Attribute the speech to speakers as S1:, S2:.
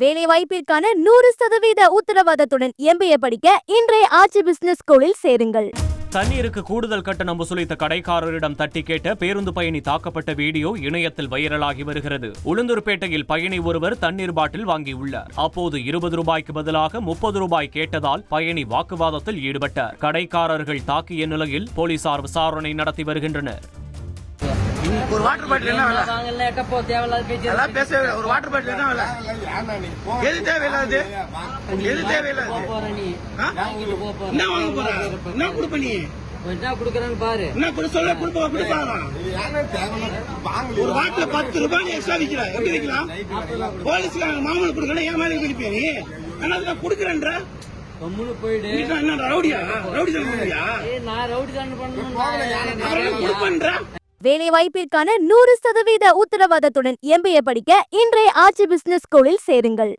S1: வேலை வாய்ப்பிற்கான நூறு சதவீத உத்தரவாதத்துடன் எம்பிஏ படிக்க இன்றைய ஆட்சி பிசினஸ் ஸ்கூலில் சேருங்கள்.
S2: தண்ணீருக்கு கூடுதல் கட்டணம் வசூலித்த கடைக்காரரிடம் தட்டி கேட்ட பேருந்து பயணி தாக்கப்பட்ட வீடியோ இணையத்தில் வைரலாகி வருகிறது. உளுந்தூர்பேட்டையில் பயணி ஒருவர் தண்ணீர் பாட்டில் வாங்கியுள்ளார். அப்போது இருபது ரூபாய்க்கு பதிலாக முப்பது ரூபாய் கேட்டதால் பயணி வாக்குவாதத்தில் ஈடுபட்டார். கடைக்காரர்கள் தாக்கிய நிலையில் போலீசார் விசாரணை நடத்தி வருகின்றனர்.
S3: ஒரு வாட்டர் பாட்டில் என்ன விலை? அதெல்லாம் பேச ஒரு வாட்டர் பாட்டில் என்ன விலை? எது தேவையில்லாது எது தேவையில்லாது என்ன வாங்க போற? என்ன கொடுப்ப நீ?
S4: என்ன குடுக்கறன்னு பாரு
S3: என்ன கொடு சொல்ல கொடுப்பா கொடுப்பாங்க ஒரு வாட்டில் பத்து ரூபாய் எக்ஸ்ட்ரா விற்கிற எப்படி விற்கலாம் போலீஸ்காரங்க மாமூல் கொடுக்கணும் ஏன் மேலே நீ? ஆனா அதுக்கு கொடுக்குறேன்ற.
S4: கம்முனு போயிடு
S3: என்ன ரவுடியா? ரவுடி தான்
S4: ஏய், நான் ரவுடி தான் பண்ணணும்
S3: வேலைவாய்ப்பிற்கான
S1: வேலை வாய்ப்பிற்கான நூறு சதவீத உத்தரவாதத்துடன் எம்பிஏ படிக்க இன்றைய ஆட்சி பிசினஸ் ஸ்கூலில் சேருங்கள்.